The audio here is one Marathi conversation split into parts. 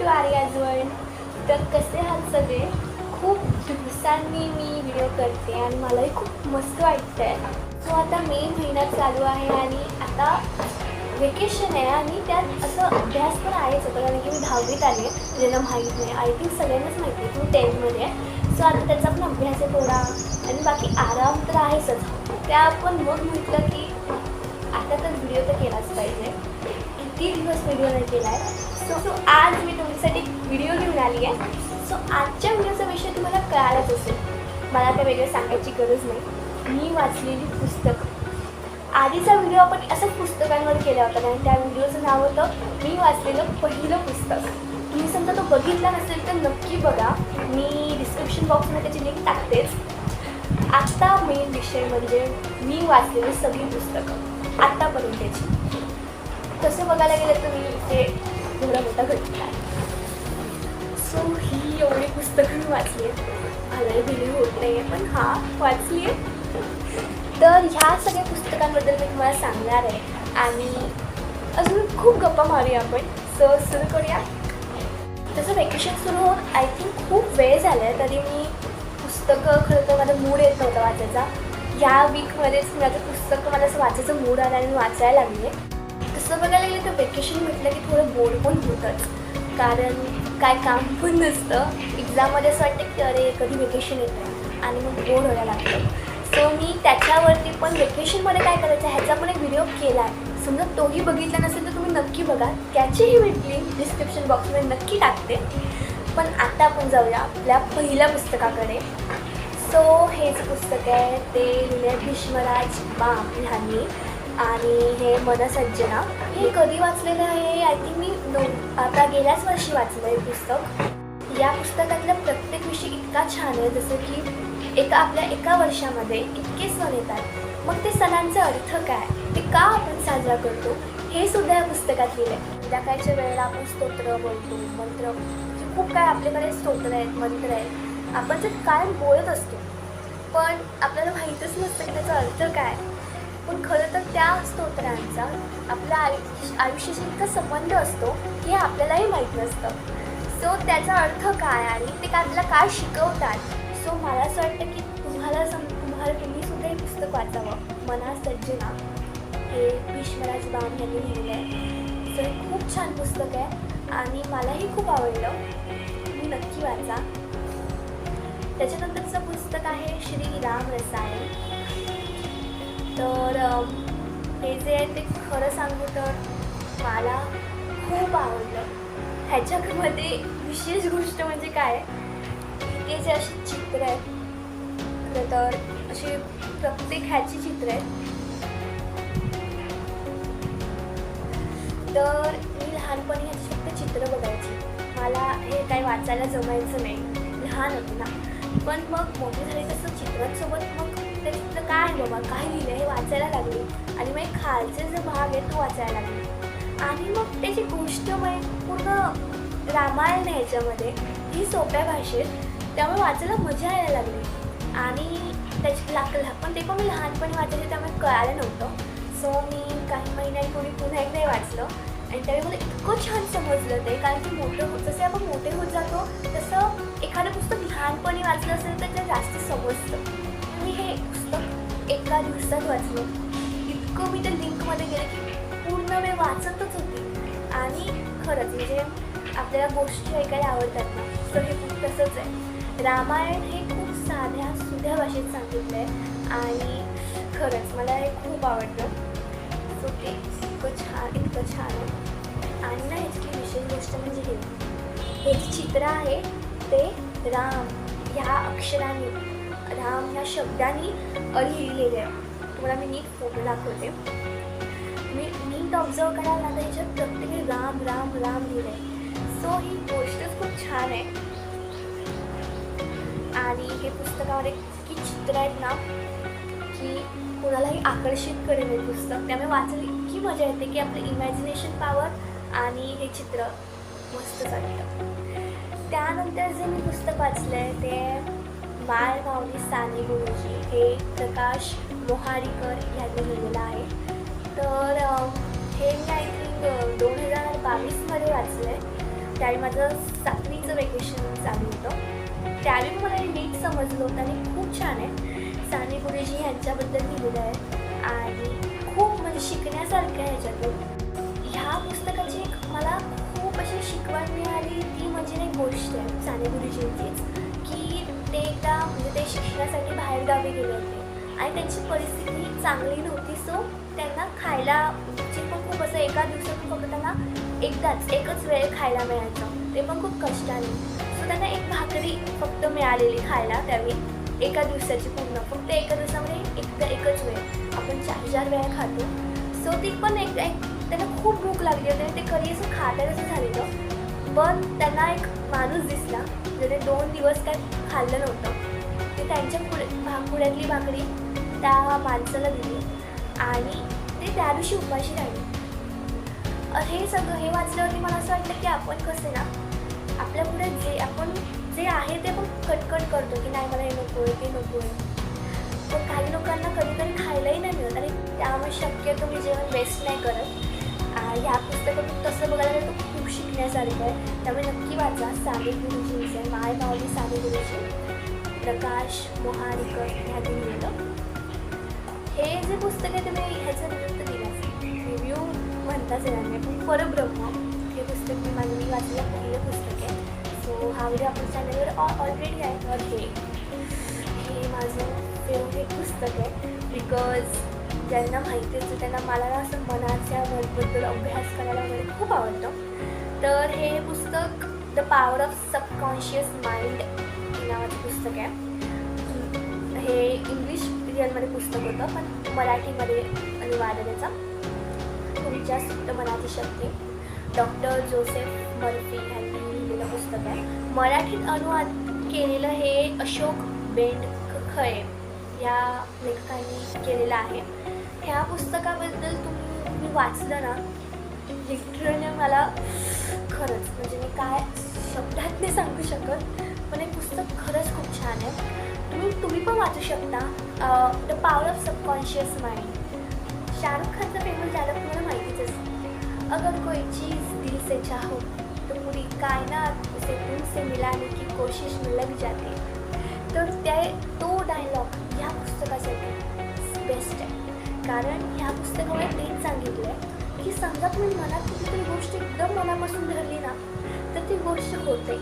टू आर्याजवळ तर कसे आहात सगळे? खूप दिवसांनी मी व्हिडिओ करते आणि मलाही खूप मस्त वाटतं आहे सो आता मे महिना चालू आहे आणि आता वेकेशन आहे आणि त्यात असं अभ्यास पण आहेच होता कारण की मी दहावीत आले ज्यांना माहीत नाही. आय थिंक सगळ्यांनाच माहिती आहे तू टेन्थमध्ये आहे. सो आता त्याचा पण अभ्यास आहे थोडा आणि बाकी आराम तर आहेच त्या पण मग म्हटलं की आता तर व्हिडिओ तर केलाच पाहिजे. किती दिवस व्हिडिओ नाही केला आहे सो सो आज मी तुमच्यासाठी व्हिडिओ घेऊन आली आहे. सो आजच्या व्हिडिओचा विषय तुम्हाला कळालाच असेल. मला त्या वेगळं सांगायची गरज नाही. मी वाचलेली पुस्तकं. आधीचा व्हिडिओ आपण असंच पुस्तकांवर केला होता आणि त्या व्हिडिओचं नाव होतं मी वाचलेलं पहिलं पुस्तक. तुम्ही समजा तो बघितला नसेल तर नक्की बघा. मी डिस्क्रिप्शन बॉक्समध्ये त्याची लिंक टाकतेच. आत्ता मेन विषय म्हणजे मी वाचलेली सगळी पुस्तकं. आत्तापर्यंतची. तसं बघायला गेलं तर मी ते एवढा मोठा घटना आहे. सो ही एवढी पुस्तकं मी वाचली आहेत. मलाही होत नाही आहे पण हा वाचली आहे तर ह्या सगळ्या पुस्तकांबद्दल मी तुम्हाला सांगणार आहे. आणि अजून खूप गप्पा मारूया आपण. सो सुरू करूया. तसं वेकेशन सुरू होऊन आय थिंक खूप वेळ झाला आहे तरी मी पुस्तकं खरं तर माझा मूड येत नव्हता वाचायचा. या वीकमध्येच माझं पुस्तकं मला असं वाचायचं मूड आला आणि वाचायला लागले बघायला गेलं तर वेकेशन म्हटलं की थोडं बोर पण होतंच. कारण काय काम पण नसतं. एक्झाममध्ये असं वाटतं की अरे कधी वेकेशन येतं आणि मग बोर व्हायला लागतं. सो मी त्याच्यावरती पण वेकेशनमध्ये काय करायचं ह्याचा पण एक व्हिडिओ केला आहे समजा तोही बघितला नसेल तर तुम्ही नक्की बघा. त्याचीही लिंक डिस्क्रिप्शन बॉक्समध्ये नक्की टाकते. पण आता आपण जाऊया आपल्या पहिल्या पुस्तकाकडे. सो हे जे पुस्तक आहे ते लिहिले भीष्मराज बाम ह्यांनी आणि हे मनसंजना हे कधी वाचलेलं आहे? आय थिंक मी नो आता गेल्याच वर्षी वाचलं हे पुस्तक. या पुस्तकातला प्रत्येक विषय इतका छान आहे जसं की एका आपल्या एका वर्षामध्ये इतके सण येतात. मग ते सणांचा अर्थ काय? ते का आपण साजरा करतो? हे सुद्धा या पुस्तकात लिहिलं आहे. संध्याकाळच्या वेळेला आपण स्तोत्र बोलतो मंत्र. खूप काय आपल्याकडे स्तोत्र आहेत मंत्र आहेत. आपण ते काय बोलत असतो पण आपल्याला माहीतच नसतं की त्याचा अर्थ काय. पण खरं तर त्या स्तोत्रांचा आपल्या आयुष्य आयुष्याशी इतका संबंध असतो हे आपल्यालाही माहीत नसतं. सो त्याचा अर्थ काय आणि ते काय आपल्याला काय शिकवतात? सो मला असं वाटतं की तुम्हाला सम तुम्हाला तुम्ही सुद्धा हे पुस्तक वाचावं. मना सज्जना हे भीष्मराज बाम यांनी लिहिलेलं आहे. सो हे खूप छान पुस्तक आहे आणि मलाही खूप आवडलं. तुम्ही नक्की वाचा. त्याच्यानंतरचं पुस्तक आहे श्री राम रसायन. तर हे जे आहे ते खरं सांगू तर मला खूप आवडलं. ह्याच्यामध्ये विशेष गोष्ट म्हणजे काय ते जे अशी चित्र आहेत खरं तर अशी प्रत्येक ह्याची चित्र आहेत. तर मी लहानपणी ह्याची फक्त चित्र बघायची. मला हे काही वाचायला जमायचं नाही. लहान होती ना. पण मग मोठी झाली तसं चित्रांसोबत मग ते चित्र काय आहे बाबा? काय लिहिलं हे वाचायला लागली. आणि मग खालचे जे भाग आहे तो वाचायला लागला. आणि मग त्याची गोष्ट मग पूर्ण रामायण आहे ह्याच्यामध्ये ही सोप्या भाषेत. त्यामुळे वाचायला मजा यायला लागली. आणि त्याची लागलं पण ते पण मी लहानपणी वाचायचे त्यामुळे कळालं नव्हतं. सो मी काही महिन्यांपूर्वी पुन्हा एकदा वाचलं. आणि त्यावेळी मला इतकं छान समजलं ते. कारण की मोठं होत जसे आपण मोठे होत जातो तसं एखादं पुस्तक लहानपणी वाचलं असेल तर ते जास्त समजतं. मी हे पुस्तक एका दिवसात वाचलं. इतकं मी त्या लिंकमध्ये गेले की पूर्ण वेळ वाचतच होती. आणि खरंच म्हणजे आपल्याला गोष्टी ऐकायला आवडतात ना तर हे खूप तसंच आहे. रामायण हे खूप साध्या सुध्या भाषेत सांगितलं आहे आणि खरंच मला हे खूप आवडतं सो ते इतकं छान इतकं छान आहे. आणि ना ह्याची विशेष गोष्ट म्हणजे हे. हे जे चित्र आहे ते राम ह्या अक्षराने राम ह्या शब्दाने लिहिलेले आहे. तुम्हाला मी नीट फोटो दाखवते. मी नीट ऑब्झर्व करायला लागला याच्यात प्रत्येक राम राम राम लिहिलं आहे सो ही गोष्टच खूप छान आहे. आणि हे पुस्तकामध्ये इतकी चित्र आहेत ना की कोणालाही आकर्षित करेल हे पुस्तक. त्यामुळे वाचायला इतकी मजा येते की आपलं इमॅजिनेशन पॉवर आणि हे चित्र मस्त चालतं. त्यानंतर जे मी पुस्तक वाचलं आहे ते बाळ माऊली साने गुरुजी हे प्रकाश मोहारीकर यांनी लिहिलेलं आहे. तर हे मी आय थिंक दोन हजार बावीसमध्ये वाचलं आहे त्यावेळी माझं सातवीचं वेकेशन चालू होतं. त्यावेळी मला हे नीट समजलं होतं आणि खूप छान आहे. साने गुरुजी यांच्याबद्दल लिहिलेलं आहे. आणि खूप म्हणजे शिकण्यासारखं आहे ह्याच्यातून ह्या पुस्तकाची एक मला खूप अशी शिकवण मिळाली ती म्हणजे एक गोष्ट आहे. साने गुरुजींचीच. ते एकदा म्हणजे ते शिक्षणासाठी बाहेर गावी गेले होते. आणि त्यांची परिस्थिती चांगली नव्हती सो त्यांना खायला म्हणजे जे पण खूप असं एका दिवसातून फक्त त्यांना एकदाच एकच वेळ खायला मिळायचं. ते पण खूप कष्टाने. सो त्यांना एक भाकरी फक्त मिळालेली खायला त्यावेळी एका दिवसाची पूर्ण. फक्त एका दिवसामध्ये एकदा एकच वेळ. आपण चार चार वेळा खातो. सो ती पण एक एक त्यांना खूप भूक लागली होती ते कधी असं खात्याचं झालेलं. पण त्यांना एक माणूस दिसला ज्याने दोन दिवस काय खाल्लं नव्हतं. ते त्यांच्या पुढे भाकुड्यातली भाकरी त्या माणसाला दिली. आणि ते त्या दिवशी उपाशी राहिले. हे सगळं हे वाचल्यावरती मला असं वाटलं की आपण कसे ना आपल्या पुढे जे आपण जे आहे ते पण कटकट करतो की नाही मला हे नको आहे ते नको आहे. पण काही लोकांना कधी कधी खायलाही नाही मिळत आणि त्यामुळे शक्यतो मी जेवण वेस्ट नाही करत. ह्या पुस्तकातून तसं बघायला गेलं तर खूप शिकण्यासारखं आहे. त्यामुळे नक्की वाचा साने गुरुजींचं माय भावली साने गुरुजी प्रकाश मोहारीकर ह्यातून लिहिलं. हे जे पुस्तक आहे ते मी ह्याचं रिव्ह्यू तर दिलं रिव्ह्यू म्हणताच येणार नाही. पण परब्रह्म हे पुस्तक मी माझं मी वाचलेलं पहिलं पुस्तक आहे. सो हा व्हिडिओ आपण चॅनलवर ऑलरेडी आहे. तर हे हे माझं फेवरेट पुस्तक आहे. बिकॉज ज्यांना माहिती असतं त्यांना मला असं मनाच्या बद्दल अभ्यास करायला वगैरे खूप आवडतं. तर हे पुस्तक the power of subconscious mind हे नावाचं पुस्तक आहे. हे इंग्लिश रिअलमध्ये पुस्तक होतं पण मराठीमध्ये अनुवाद आहे त्याचा. तुमच्या सुप्त मनाची शक्ती. डॉक्टर जोसेफ मर्फी यांनी लिहिलेलं पुस्तक आहे. मराठीत अनुवाद केलेलं हे अशोक बेंड खळे या लेखकांनी केलेलं आहे. ह्या पुस्तकाबद्दल तुम्ही वाचलं ना लिटरली मला खरंच म्हणजे मी काय शब्दात नाही सांगू शकत पण हे पुस्तक खरंच खूप छान आहे. तुम्ही तुम्ही पण वाचू शकता. The power of subconscious mind Shahrukh खानचं फेमस झालं तुम्हाला माहितीच असेल. अगर कोई चीज़ दिल से चाहो तो पूरी कायनात उसे तुमसे मिलाने की कोशिश में लग जाती तर त्या तो डायलॉग ह्या पुस्तकासाठी बेस्ट आहे. कारण ह्या पुस्तकामुळे तेच सांगितलं आहे की समजा तुम्ही मनात कुठली गोष्ट एकदम मनापासून धरली ना तर ती गोष्ट होते.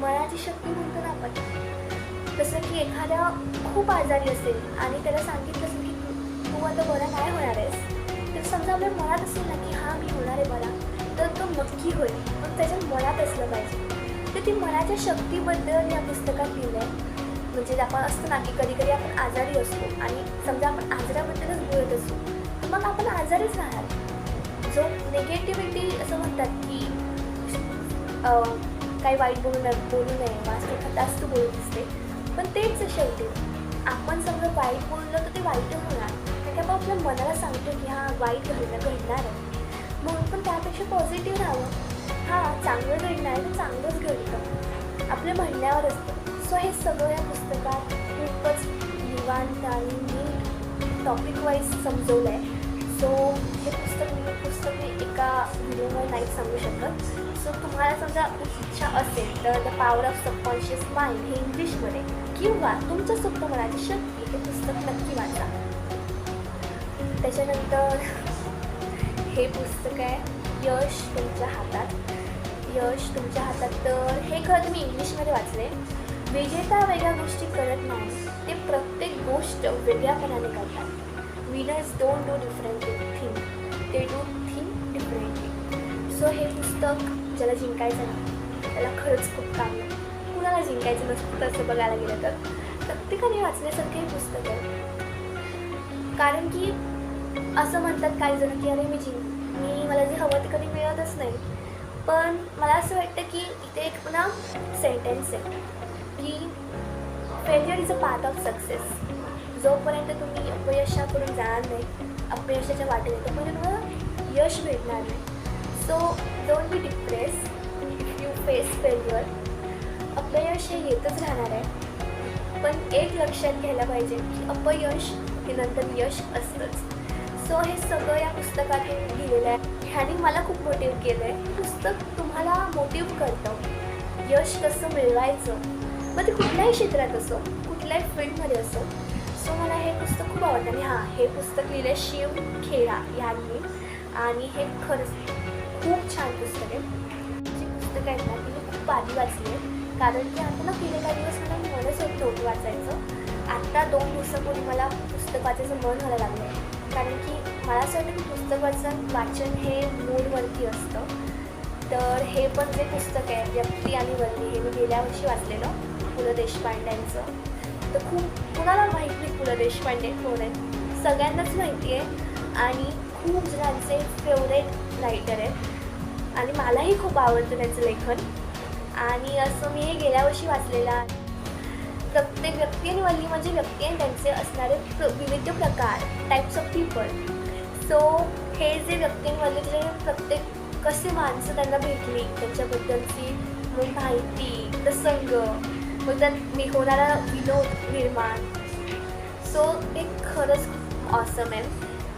मनाची शक्ती म्हणतो ना आपण. जसं की एखाद्या खूप आजारी असेल आणि त्याला सांगितलं असेल की तू आता बरा नाही होणार आहेस तर समजा आपल्या मनात असेल ना की हां मी होणार आहे बरा तर तो नक्की होईल. पण त्याच्या मनात असलं पाहिजे. तर ती मनाच्या शक्तीबद्दल या पुस्तकात लिहिलं आहे म्हणजे आपण असतं ना की कधी कधी आपण आजारी असतो आणि समजा आपण आजाराबद्दलच बोलत असू तर मग आपण आजारीच राहणार. सो निगेटिव्हिटी असं म्हणतात की काही वाईट बोलू नये बोलू नये वास्तव जास्त बोलत असते. पण तेच शेवटी. आपण समजा वाईट बोललं तर ते वाईट होणार. कारण की आपण आपल्या मनाला सांगतो की हा वाईट घडणं घडणार आहे. म्हणून पण त्यापेक्षा पॉझिटिव्ह राहावं. हां चांगलं घडणार आहे तर चांगलंच घडतं. आपल्या म्हणण्यावर असतं. सो हे सगळं या पुस्तकात खूपच निवांत आणि नीट टॉपिक वाईज समजवलं आहे सो हे पुस्तक मी पुस्तक मी एका व्हिडिओवर नाही सांगू शकत. सो तुम्हाला समजा इच्छा असेल तर the power of subconscious mind हे इंग्लिशमध्ये. किंवा तुमच्या सुप्तमनाची शक्ती हे पुस्तक नक्की वाचा. त्याच्यानंतर हे पुस्तक आहे यश तुमच्या हातात. यश तुमच्या हातात तर हे खरं तुम्ही इंग्लिशमध्ये वाचले. विजेता वेगळ्या गोष्टी करत नाही ते प्रत्येक गोष्ट वेगळ्यापणाने करतात. Winners don't do differently think ते डू थिंक डिफरंटली सो हे पुस्तक ज्याला जिंकायचं ना त्याला खरंच खूप काम आहे. कुणाला जिंकायचं नसतं तसं बघायला गेलं तर. प्रत्येकाने वाचण्यासारखं हे पुस्तक आहे. कारण की असं म्हणतात काही जण की अरे मी जिंक मी मला जे हवं ते कधी मिळतच नाही. पण मला असं वाटतं की इथे एक पुन्हा सेंटेन्स आहे की failure is a part of success जोपर्यंत तुम्ही अपयशाकडून जाणार नाही अपयशाच्या वाटेने तोपर्यंत तुम्हाला यश भेटणार नाही. So don't be depress if you face failure अपयश हे येतच राहणार आहे. पण एक लक्षात घ्यायला पाहिजे की अपयश हे नंतर यश असतंच. सो हे सगळं या पुस्तकातून लिहिलेलं आहे. ह्याने मला खूप मोटिव्ह केलं आहे पुस्तक तुम्हाला मोटिव्ह करतं. यश कसं मिळवायचं? मग ते कुठल्याही क्षेत्रात असो कुठल्याही फील्डमध्ये असो सो मला हे पुस्तक खूप आवडतं. आणि हां हे पुस्तक लिहिलं शिव खेळा यांनी. आणि हे खरंच खूप छान पुस्तक आहे. जी पुस्तकं आहेत ना ती मी खूप आधी वाचली आहे. कारण की आता ना गेले काही दिवस मला मनच होत नव्हतं वाचायचं. आत्ता दोन दिवसापूर्वी मला पुस्तक वाचायचं मन व्हायला लागलं आहे कारण की मला असं वाटतं की पुस्तक वाचन वाचन हे मूडवरती असतं. तर हे पण जे पुस्तक आहे व्यक्ती आणि वल्ली हे मी गेल्या वर्षी वाचलेलं. पु ल देशपांड्यांचं तर खूप कुणाला माहीत नाही पु ल देशपांडे कोण आहेत सगळ्यांनाच माहिती आहे. आणि खूप जणांचे फेवरेट रायटर आहेत. आणि मलाही खूप आवडतं त्यांचं लेखन. आणि असं मी हे गेल्या वर्षी वाचलेलं आहे. प्रत्येक व्यक्ती आणि वल्ली म्हणजे व्यक्ती आणि त्यांचे असणारे प्र विविध प्रकार टाईप्स ऑफ पीपल सो हे जे व्यक्ती आणि वल्ली जे प्रत्येक कसे माणसं त्यांना भेटली त्यांच्याबद्दलची माहिती प्रसंग मग त्यात मी होणारा विनोद निर्माण. सो ते खरंच ऑसम आहे.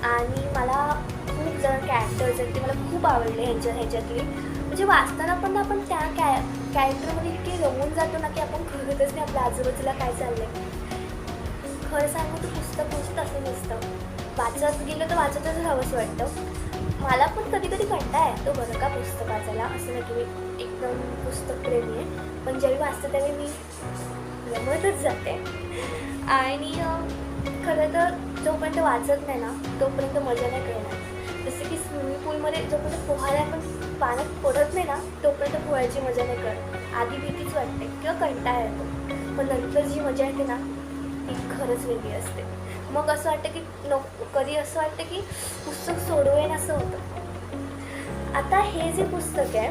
आणि मला खूप जण कॅरेक्टर्स आहेत ते मला खूप आवडले ह्याच्या ह्याच्यातली. म्हणजे वाचताना पण आपण त्या कॅ कॅरेक्टरमध्ये इतके रमून जातो ना की आपण खरंच नाही आपल्या आजूबाजूला काय चाललं आहे खरं सांगू तर पुस्तक पुस्तक असं नसतं. वाचत गेलं तर वाचतच राहावंसं वाटतं. मला पण कधी कधी कंटाळा येतो बरं का पुस्तक वाचायला. असं नाही की मी एकदम पुस्तकप्रेमी आहे. असतं त्याने मी रमतच जाते. आणि खरं तर जोपर्यंत वाचत नाही ना तोपर्यंत मजा नाही करणार. जसं की स्विमिंग पूलमध्ये जोपर्यंत पोहायला पण पाण्यात पडत नाही ना तोपर्यंत पोहायची मजा नाही करत. आधी भीतीच वाटते किंवा कंटाळा येतो. पण नंतर जी मजा येते ना ती खरंच वेगळी असते. मग असं वाटतं की नको कधी असं वाटतं की पुस्तक सोडवेन असं होतं. आता हे जे पुस्तक आहे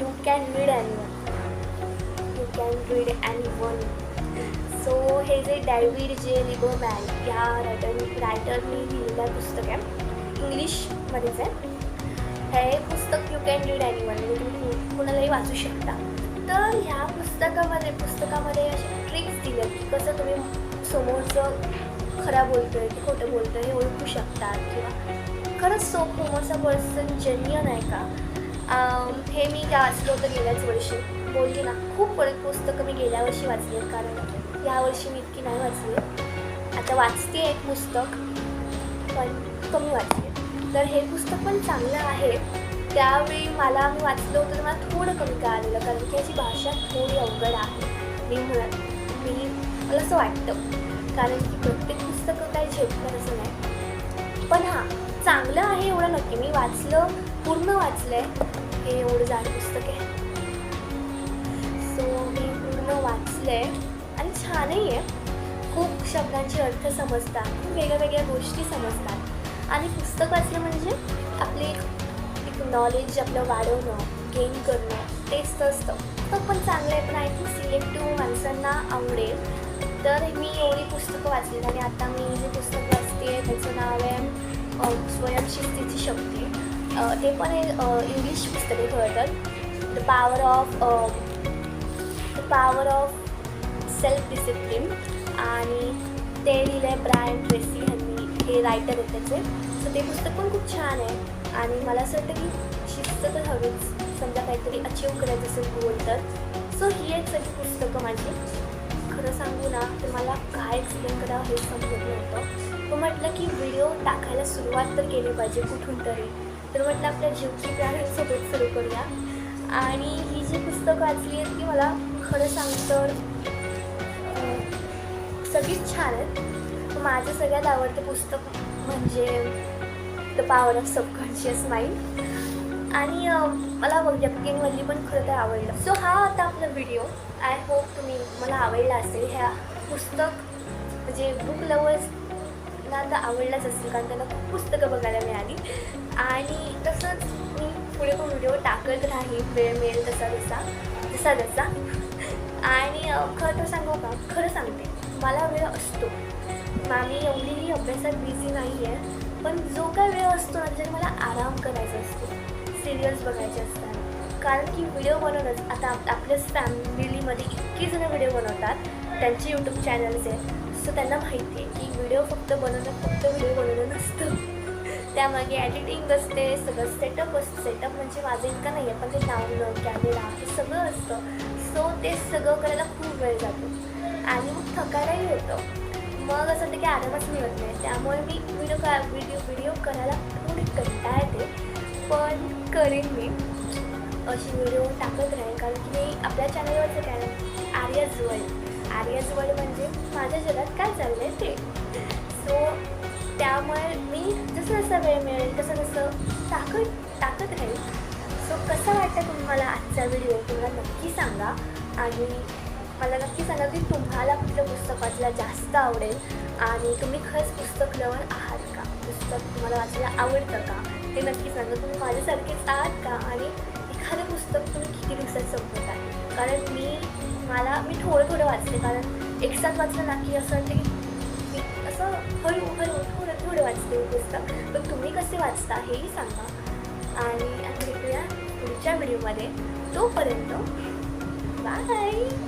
you can read anyone you can one so हे जे डॅव्हिड जे लिबोमॅन या रायटर रायटरनी लिहिलेलं पुस्तक आहे. इंग्लिशमध्येच आहे. हे पुस्तक you can read anyone म्हणजे तुम्ही कुणालाही वाचू शकता. तर ह्या पुस्तकामध्ये पुस्तकामध्ये असे ट्रिक्स दिले की कसं तुम्ही समोरचं खरं आहे की खोटं बोलतो हे ओळखू शकतात किंवा खरंच सो समोरचा पर्सन जेन्युअन आहे का? हे मी त्या वाचलं होतं गेल्याच वर्षी बोलली ना खूप परत पुस्तकं मी गेल्या वर्षी वाचली आहेत कारण यावर्षी मी इतकी नाही वाचली. आता वाचते एक पुस्तक पण कमी वाचते तर हे पुस्तक पण चांगलं आहे. त्यावेळी मला मी वाचलं होतं तर मला थोडं कमी कळालेलं कारण की याची भाषा थोडी अवघड आहे. मी म्हणत मी मला असं वाटतं. कारण की प्रत्येक पुस्तकं काही झेपणार असं नाही. पण हां चांगलं आहे एवढं नक्की. मी वाचलं पूर्ण वाचलं आहे हे एवढं जाड पुस्तक आहे. घेतलं आहे आणि छानही आहे खूप शब्दांचे अर्थ समजतात खूप वेगळ्या वेगळ्या गोष्टी समजतात. आणि पुस्तक वाचलं म्हणजे आपली एक- नॉलेज आपलं वाढवणं गेन करणं तेच तर असतं. तो पण चांगलं आहे पण आय थिंक सिलेक्टिव्ह माणसांना आवडेल. तर मी एवढी पुस्तकं वाचली आणि आता मी जे पुस्तक वाचते त्याचं नाव आहे स्वयंशिस्तीची शक्ती. ते पण आहे इंग्लिश पुस्तके खरं तर. The power of the power of self discipline आणि ते लिहिलं आहे ब्रायन ट्रेसी ह्यांनी हे रायटर आहेत त्याचे सो ते पुस्तक पण खूप छान आहे. आणि मला असं वाटतं की शिस्त तर हवीच. समजा काहीतरी अचीव करायचं असेल गोल तर. सो ही आहेत सगळी पुस्तकं माझी. खरं सांगू ना तर मला काय एक्सप्लेन करावं हे समजत नव्हतं. पण म्हटलं की व्हिडिओ टाकायला सुरुवात तर केली पाहिजे कुठून तरी. तर म्हटलं आपल्या जीवकी प्राण्यांसोबत सुरू करूया. आणि ही जी पुस्तकं वाचली आहेत ती मला खरं सांग तर सगळीच छान आहेत. माझं सगळ्यात आवडतं पुस्तक म्हणजे the power of subconscious mind आणि मला व्यक्ती पण खरं तर आवडलं. सो हा आता आपला व्हिडिओ आय होप तुम्ही मला आवडला असेल ह्या पुस्तक. म्हणजे बुक लवर्सना तर आवडलाच असेल कारण त्यांना खूप पुस्तकं बघायला मिळाली. आणि तसंच मी पुढे पण व्हिडिओ टाकत राहील वेळ मिळेल तसा तसा जसा जसा आणि खरं तर सांगू का? खरं सांगते. मला वेळ असतो. मामी एवढीही अभ्यासात बिझी नाही आहे पण जो काय वेळ असतो ना त्याच्यात मला आराम करायचा असतो सिरियल्स बघायचे असतात. कारण की व्हिडिओ बनवणंच आता आप आपल्याच फॅमिलीमध्ये इतकी जणं व्हिडिओ बनवतात त्यांचे यूट्यूब चॅनल्स आहेत. सो त्यांना माहिती आहे की व्हिडिओ फक्त बनवणं फक्त व्हिडिओ बनवणं नसतं. त्यामागे एडिटिंग असते सगळं सेटअप असतं सेटअप म्हणजे माझं इतकं नाही आहे पण ते डाउनलोड कॅमेरा हे सगळं असतं. सो ते सगळं करायला खूप वेळ जातो. आणि मग थकायलाही होतो. मग असं होतं की आरामच मिळत नाही. त्यामुळे मी व्हिडिओ का व्हिडिओ व्हिडिओ करायला थोडी कंटाळ येते. पण करेन मी. अशी व्हिडिओ टाकत राहीन. कारण की मी आपल्या चॅनलवरचं काय आर्याज वर्ल्ड आर्याज वर्ल्ड म्हणजे माझ्या जगात काय चाललं आहे ते. सो त्यामुळे मी जसं जसं वेळ मिळेल तसं तसं टाकत टाकत राहील सो कसं वाटतं तुम्हाला आजचा व्हिडिओ तुम्हाला नक्की सांगा. आणि मला नक्की सांगा की तुम्हाला कुठलं पुस्तक वाचायला जास्त आवडेल आणि तुम्ही खरंच पुस्तक लवर आहात का? पुस्तक तुम्हाला वाचायला आवडतं का? ते नक्की सांगा. तुम्ही माझ्यासारखेच आहात का? आणि एखादं पुस्तक तुम्ही किती दिवसात संपवत आहे? कारण मी मला मी थोडं थोडं वाचते. कारण एकसाथ वाचलं ना की असं वाटतं की मी असं हळू हळू थोडं थोडं वाचते पुस्तक. पण तुम्ही कसे वाचता हेही सांगा. आणि आता भेटूया पुढच्या व्हिडिओमध्ये. तोपर्यंत बाय!